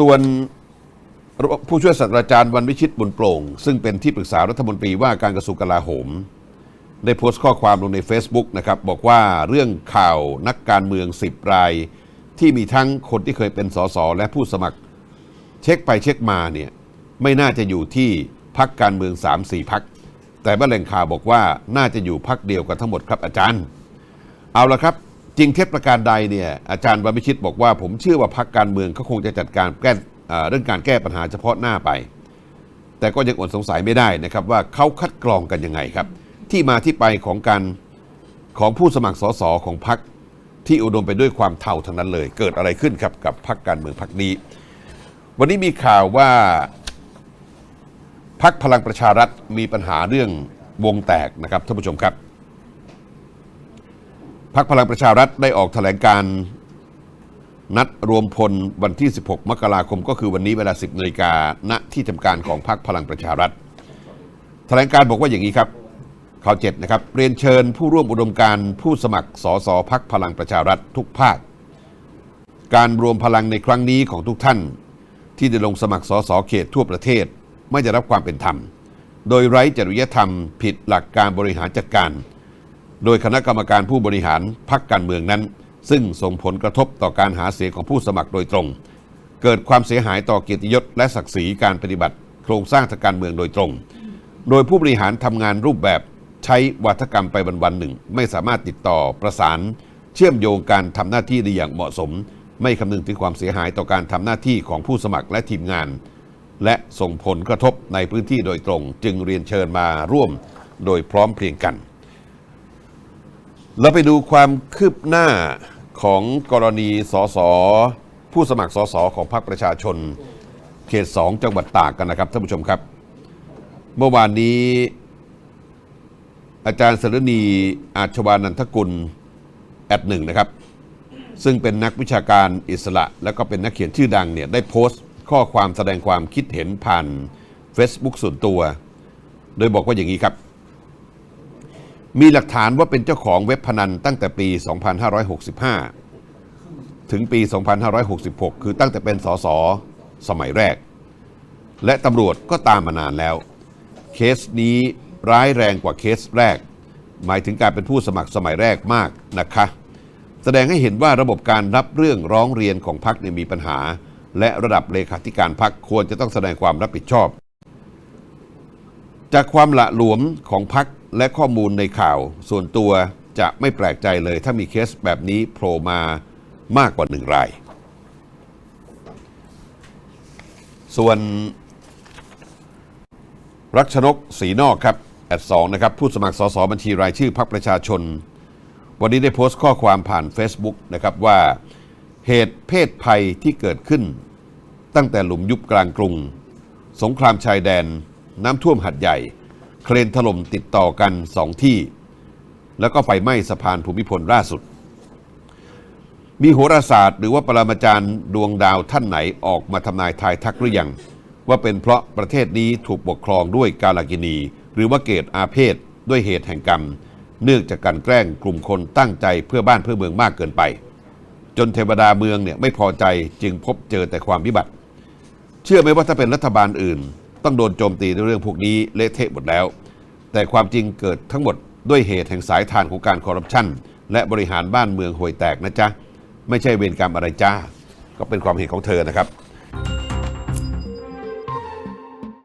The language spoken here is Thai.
ส่วนผู้ช่วยศาสตราจารย์วันวิชิตบุญโปร่ง ซึ่งเป็นที่ปรึกษารัฐมนตรีว่าการกระทรวงกลาโหม ได้โพสต์ข้อความลงใน Facebook นะครับ บอกว่าเรื่องข่าวนักการเมือง 10 ราย ที่มีทั้งคนที่เคยเป็นสสและผู้สมัคร เช็คไปเช็คมาเนี่ยไม่น่าจะอยู่ที่พักการเมือง 3-4พัก แต่ว่าแหล่งข่าวบอกว่าน่าจะอยู่พักเดียวกันทั้งหมดครับอาจารย์ เอาละครับ จริงเท็จประการใดเนี่ยอาจารย์วันวิชิตบอกว่า ผมเชื่อว่าพักการเมืองเขาคงจะจัดการแก้เอ่อเรื่องการแก้ปัญหาเฉพาะหน้าไป แต่ก็ยังอดสงสัยไม่ได้นะครับว่าเขาคัดกรองกันยังไงครับ ที่มาที่ไปของการของผู้สมัครสสของพักที่อุดมไปด้วยความเท่าทั้งนั้นเลย เกิดอะไรขึ้นครับกับพักการเมืองพักนี้ วันนี้มีข่าวว่าพักพลังประชารัฐมีปัญหาเรื่องวงแตกนะครับท่านผู้ชมครับ พักพลังประชารัฐได้ออกแถลงการนัดรวมพลวันที่ 16 มกราคมก็คือวันนี้เวลา 10นาฬิกาณที่ทำการของพักพลังประชารัฐ แถลงการบอกว่าอย่างนี้ครับข่าวเจ็ดนะครับเรียนเชิญผู้ร่วมอุดมการผู้สมัครสสพักพลังประชารัฐทุกภาค การรวมพลังในครั้งนี้ของทุกท่าน ที่ได้ลงสมัครสสเขตทั่วประเทศ ไม่ได้รับความเป็นธรรม โดยไร้จริยธรรมผิดหลักการบริหารจัดการ โดยคณะกรรมการผู้บริหารพักการเมืองนั้น ซึ่งส่งผลกระทบต่อการหาเสียงของผู้สมัครโดยตรง เกิดความเสียหายต่อเกียรติยศและศักดิ์ศรีการปฏิบัติ โครงสร้างทางการเมืองโดยตรง โดยผู้บริหารทำงานรูปแบบใช้วัฒกรรมไปวันๆหนึ่ง ไม่สามารถติดต่อประสาน เชื่อมโยงการทำหน้าที่ได้อย่างเหมาะสม ไม่คำนึงถึงความเสียหายต่อการทำหน้าที่ของผู้สมัครและทีมงาน และส่งผลกระทบในพื้นที่โดยตรง จึงเรียนเชิญมาร่วม โดยพร้อมเพรียงกัน เราไปดูความคืบหน้าของกรณีสสผู้สมัครสสของพรรคประชาชน เขต2จังหวัดตากกันนะครับท่านผู้ชมครับ เมื่อวานนี้ อาจารย์สรณีอาชวานันทกุลแอดหนึ่งนะครับ ซึ่งเป็นนักวิชาการอิสระ และก็เป็นนักเขียนชื่อดังเนี่ยได้โพสต์ข้อความแสดงความคิดเห็นผ่าน Facebook ส่วนตัว โดยบอกว่าอย่างนี้ครับ มีหลักฐานว่าเป็นเจ้าของเว็บพนันตั้งแต่ปี 2565 ถึงปี 2566 คือตั้งแต่เป็นสสสมัยแรก และตำรวจก็ตามมานานแล้ว เคสนี้ร้ายแรงกว่าเคสแรก หมายถึงการเป็นผู้สมัครสมัยแรกมากนะคะ แสดงให้เห็นว่าระบบการรับเรื่องร้องเรียนของพักมีปัญหา และระดับเลขาธิการพักควรจะต้องแสดงความรับผิดชอบ จากความละหลวมของพัก และข้อมูลในข่าวส่วนตัวจะไม่แปลกใจเลย ถ้ามีเคสแบบนี้โผล่มามากกว่าหนึ่งราย ส่วน รักชนกศรีนอกครับแอดสองนะครับผู้สมัครสสบัญชีรายชื่อพรรคประชาชน วันนี้ได้โพสต์ข้อความผ่าน Facebook นะครับว่าเหตุเพศภัยที่เกิดขึ้น ตั้งแต่หลุมยุบกลางกรุง สงครามชายแดน น้ำท่วมหัดใหญ่ เครนถล่มติดต่อกันสองที่ แล้วก็ไฟไหม้สะพานภูมิพลล่าสุด มีโหราศาสตร์ หรือว่าปรมาจารย์ดวงดาวท่านไหนออกมาทำนายทายทักหรือยัง ว่าเป็นเพราะประเทศนี้ถูกปกครองด้วยกาลากินี หรือว่าเกตอาเพศด้วยเหตุแห่งกรรม เนื่องจากการแกล้งกลุ่มคนตั้งใจเพื่อบ้านเพื่อเมืองมากเกินไป จนเทวดาเมืองเนี่ยไม่พอใจจึงพบเจอแต่ความวิบัติ เชื่อไหมว่าถ้าเป็นรัฐบาลอื่น ต้องโดนโจมตีในเรื่องพวกนี้เละเทะหมดแล้ว แต่ความจริงเกิดทั้งหมดด้วยเหตุแห่งสายทานของการคอร์รัปชันและบริหารบ้านเมืองห่วยแตกนะจ๊ะ ไม่ใช่เวรกรรมอะไรจ้า ก็เป็นความเห็นของเธอนะครับ